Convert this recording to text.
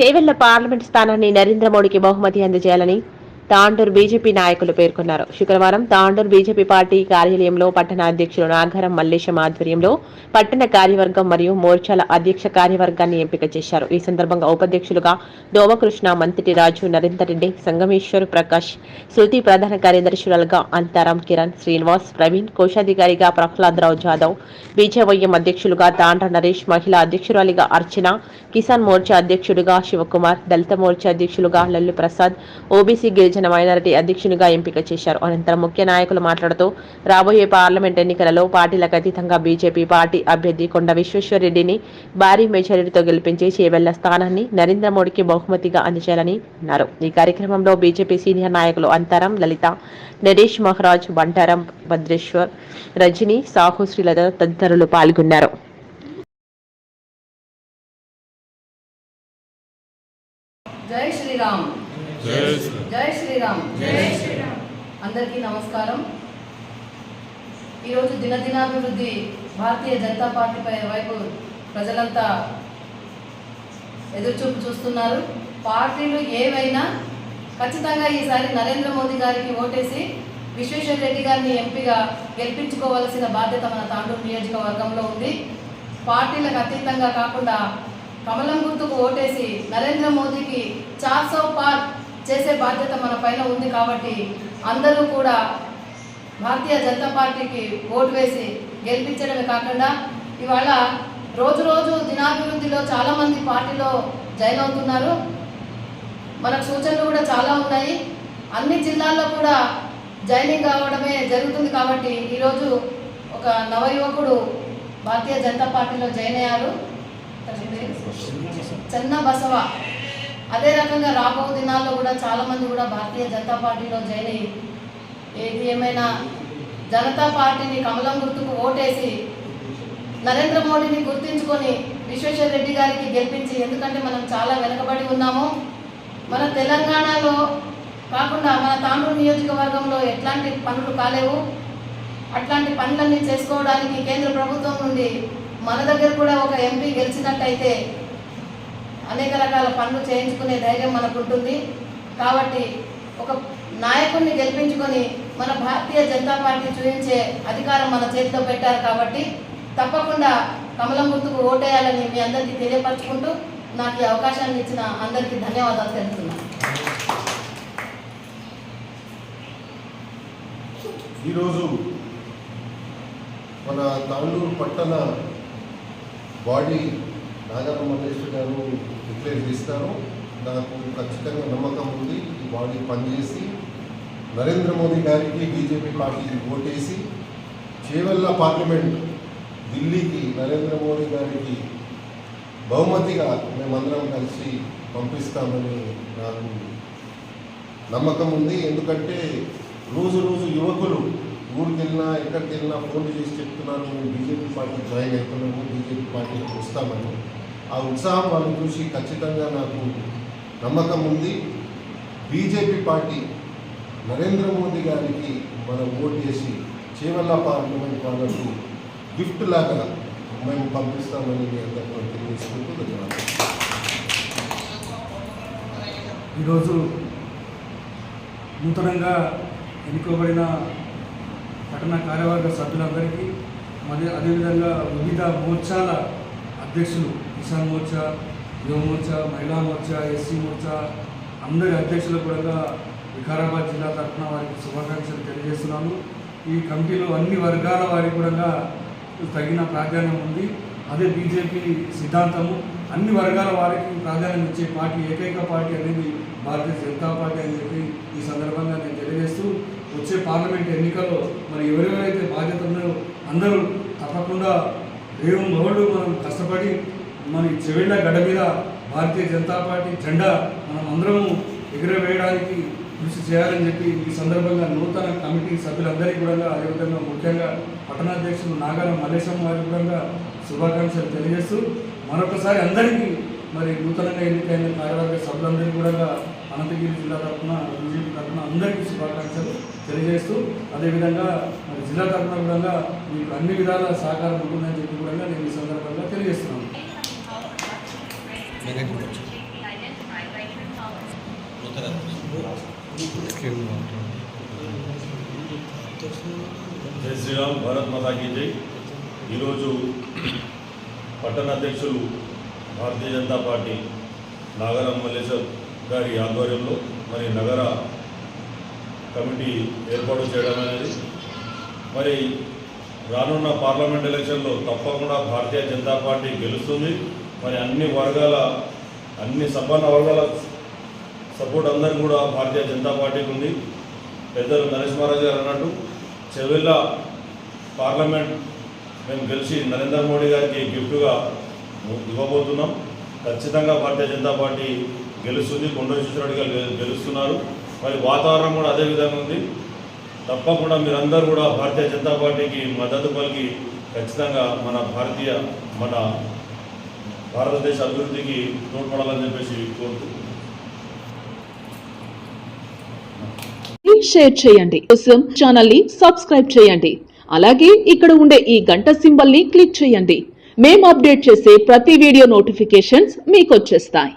Chevella parliament స్థానాన్ని నరేంద్ర మోడీకి బహుమతి అందజేయాలని తాండూరు బీజేపీ నాయకులు పేర్కొన్నారు. శుక్రవారం తాండూరు బీజేపీ పార్టీ కార్యాలయంలో పట్టణ అధ్యక్షులు నాగారం మల్లేశం ఆధ్వర్యంలో పట్టణ కార్యవర్గం మరియు మోర్చాల అధ్యక్ష కార్యవర్గాన్ని ఎంపిక చేశారు. ఈ సందర్భంగా ఉపాధ్యక్షులుగా దోమకృష్ణ మంత్రి రాజు నరేందర్ రెడ్డి సంగమేశ్వర్ ప్రకాష్ శృతి ప్రధాన కార్యదర్శులుగా అంతారాం కిరణ్ శ్రీనివాస్ ప్రవీణ్ కోశాధికారిగా ప్రహ్లాదరావు జాదవ్ బీజేవైఎం అధ్యక్షులుగా తాండ్ర నరేష్ మహిళా అధ్యక్షురాలిగా అర్చన కిసాన్ మోర్చా అధ్యక్షుడిగా శివకుమార్ దళిత మోర్చా అధ్యక్షులుగా లల్లు ప్రసాద్ ఓబీసీ గిరిజన మైనారిటీ అధ్యక్షునిగా ఎంపిక చేశారు. అనంతరం ముఖ్య నాయకులు మాట్లాడుతూ రాబోయే పార్లమెంట్ ఎన్నికలలో పార్టీలకు అతీతంగా బీజేపీ పార్టీ అభ్యర్థి కొండ విశ్వేశ్వరరెడ్డిని భారీ మెజారిటీతో గెలిపించి చేవెళ్ళ స్థానాన్ని నరేంద్ర మోడీకి బహుమతిగా అందజేయాలని అన్నారు. ఈ కార్యక్రమంలో బీజేపీ సీనియర్ నాయకులు అంతరం లలిత నరేష్ మహారాజ్ బంటారం భద్రేశ్వర్ రజని సాహు శ్రీలత తదితరులు పాల్గొన్నారు జై శ్రీరామ్ జై శ్రీరామ్. జై శ్రీరామ్. అందరికీ నమస్కారం. ఈరోజు దినదినాభివృద్ధి భారతీయ జనతా పార్టీపై వైపు ప్రజలంతా ఎదురుచూపు చూస్తున్నారు. పార్టీలు ఏవైనా ఖచ్చితంగా ఈసారి నరేంద్ర మోదీ గారికి ఓటేసి విశ్వేశ్వర రెడ్డి గారిని ఎంపీగా గెలిపించుకోవాల్సిన బాధ్యత మన తాండూరు నియోజకవర్గంలో ఉంది. పార్టీలకు అతీతంగా కాకుండా కమలం గుర్తుకు ఓటేసి నరేంద్ర మోదీకి చార్ సౌ పార్ చేసే బాధ్యత మన పైన ఉంది కాబట్టి అందరూ కూడా భారతీయ జనతా పార్టీకి ఓటు వేసి గెలిపించడమే కాకుండా ఇవాళ రోజు రోజు దినాభివృద్ధిలో చాలా మంది పార్టీలో జాయిన్ అవుతున్నారు. మనకు సూచనలు కూడా చాలా ఉన్నాయి. అన్ని జిల్లాల్లో కూడా జాయినింగ్ కావడమే జరుగుతుంది కాబట్టి ఈరోజు ఒక నవయువకుడు భారతీయ జనతా పార్టీలో జాయిన్ అయ్యారు? చెన్న బసవ. అదే రకంగా రాబో దినాల్లో కూడా చాలా మంది కూడా భారతీయ జనతా పార్టీలో జాయిన్ అయ్యి ఏది ఏమైనా జనతా పార్టీని కమలం గుర్తుకు ఓటేసి నరేంద్ర మోడీని గుర్తించుకొని విశ్వేశ్వర రెడ్డి గారికి గెలిపించి ఎందుకంటే మనం చాలా వెనుకబడి ఉన్నాము. మన తెలంగాణలో కాకుండా మన తాండూరు నియోజకవర్గంలో ఎట్లాంటి పనులు కాలేవు. అట్లాంటి పనులన్నీ చేసుకోవడానికి కేంద్ర ప్రభుత్వం నుండి మన దగ్గర కూడా ఒక ఎంపీ గెలిచినట్టయితే అనేక రకాల పనులు చేయించుకునే ధైర్యం మనకు ఉంటుంది కాబట్టి ఒక నాయకుడిని గెలిపించుకొని మన భారతీయ జనతా పార్టీ చూపించే అధికారం మన చేతిలో పెట్టారు కాబట్టి తప్పకుండా కమలం గుర్తుకు ఓటేయాలని మీ అందరికీ తెలియపరచుకుంటూ నాకు ఈ అవకాశాన్ని ఇచ్చిన అందరికీ ధన్యవాదాలు తెలుపుతున్నాను. ఈరోజు మన తాండూరు పట్టణ బాడీ నాగర మల్లేశ్వర్ గారు డిక్లేర్ చేస్తారు. నాకు ఖచ్చితంగా నమ్మకం ఉంది ఈ బాడీ పనిచేసి నరేంద్ర మోదీ గారికి బీజేపీ పార్టీకి ఓటేసి చేవల్ల పార్లమెంట్ ఢిల్లీకి నరేంద్ర మోదీ గారికి బహుమతిగా మేమందరం కలిసి పంపిస్తామని నాకు నమ్మకం ఉంది. ఎందుకంటే రోజు రోజు యువకులు ఊరికి వెళ్ళినా ఎక్కడికి వెళ్ళినా ఫోన్లు చేసి చెప్తున్నాను బీజేపీ పార్టీ జాయిన్ అవుతున్నాము బీజేపీ పార్టీకి వస్తామని. ఆ ఉత్సాహం వాళ్ళు చూసి ఖచ్చితంగా నాకు నమ్మకం ఉంది. బీజేపీ పార్టీ నరేంద్ర మోదీ గారికి మనం ఓటు చేసి చేవల్ల పార్లమెంట్ వాళ్ళకు గిఫ్ట్ లాగా మేము పంపిస్తామని మీ అందరితో తెలియజేసుకుంటూ ధన్యవాదాలు. ఈరోజు నూతనంగా ఎన్నుకోబడిన పట్టణ కార్యవర్గ సభ్యులందరికీ మరి అదేవిధంగా వివిధ మోర్చాల అధ్యక్షులు కిసాన్ మోర్చా యువమోర్చా మహిళా మోర్చా ఎస్సీ మోర్చా అందరి అధ్యక్షులకు కూడా వికారాబాద్ జిల్లా తరఫున వారికి శుభాకాంక్షలు తెలియజేస్తున్నాను. ఈ కమిటీలో అన్ని వర్గాల వారికి కూడా తగిన ప్రాధాన్యం ఉంది. అదే బీజేపీ సిద్ధాంతము. అన్ని వర్గాల వారికి ప్రాధాన్యం ఇచ్చే పార్టీ ఏకైక పార్టీ అనేది భారతీయ జనతా పార్టీ అని చెప్పి ఈ సందర్భంగా నేను తెలియజేస్తూ వచ్చే పార్లమెంట్ ఎన్నికల్లో మరి ఎవరెవరైతే బాధ్యత ఉన్నారో అందరూ తప్పకుండా రేవు మొగడు మనం కష్టపడి మన చెవిళ్ళ గడ్డ మీద భారతీయ జనతా పార్టీ జెండా మనం అందరము ఎగురవేయడానికి కృషి చేయాలని చెప్పి ఈ సందర్భంగా నూతన కమిటీ సభ్యులందరికీ కూడా అదేవిధంగా ముఖ్యంగా పట్టణాధ్యక్షులు నాగాల మల్లేశం వారి కూడా శుభాకాంక్షలు తెలియజేస్తూ మరొకసారి అందరికీ మరి నూతనంగా ఎన్నికైన కార్యవర్గ సభ్యులందరికీ కూడా అనంతగిరి జిల్లా తరఫున బీజేపీ తరఫున అందరికీ శుభాకాంక్షలు తెలియజేస్తూ అదేవిధంగా మరి జిల్లా తరఫున కూడా మీకు అన్ని విధాల సహకారం ఉంటుందని చెప్పి కూడా నేను ఈ సందర్భంగా తెలియజేస్తున్నాను. జై శ్రీరామ్ భారత్ మాతా కీ జై. ఈరోజు పట్టణ అధ్యక్షులు భారతీయ జనతా పార్టీ నాగరం మల్లేశ్వర్ గారి ఆధ్వర్యంలో మరి నగర కమిటీ ఏర్పాటు చేయడం అనేది. మరి రానున్న పార్లమెంట్ ఎలక్షన్లో తప్పకుండా భారతీయ జనతా పార్టీ గెలుస్తుంది. మరి అన్ని వర్గాల అన్ని సంపన్న వర్గాల సపోర్ట్ అందరూ కూడా భారతీయ జనతా పార్టీకి ఉంది. పెద్దలు నరేష్ మహారాజ్ గారు అన్నట్టు చెవెళ్ళ పార్లమెంట్ మేము గెలిచి నరేంద్ర మోడీ గారికి గిఫ్ట్గా ఇవ్వబోతున్నాం. ఖచ్చితంగా భారతీయ జనతా పార్టీ గెలుస్తుంది. కొండ గారు గెలుస్తున్నారు. మరి వాతావరణం కూడా అదే విధంగా ఉంది. తప్పకుండా మీరందరూ కూడా భారతీయ జనతా పార్టీకి మద్దతు పలికి ఖచ్చితంగా మన భారతీయ మన భారతదేశ అభివృద్ధికి తోడ్పడాలని చెప్పేసి కోరుతున్నాను షేర్ చేయండి. కోసం ఛానల్ని సబ్స్క్రైబ్ చేయండి. అలాగే ఇక్కడ ఉండే ఈ గంట సింబల్ని క్లిక్ చేయండి. మేము అప్డేట్ చేసే ప్రతి వీడియో నోటిఫికేషన్స్ మీకు వచ్చేస్తాయి.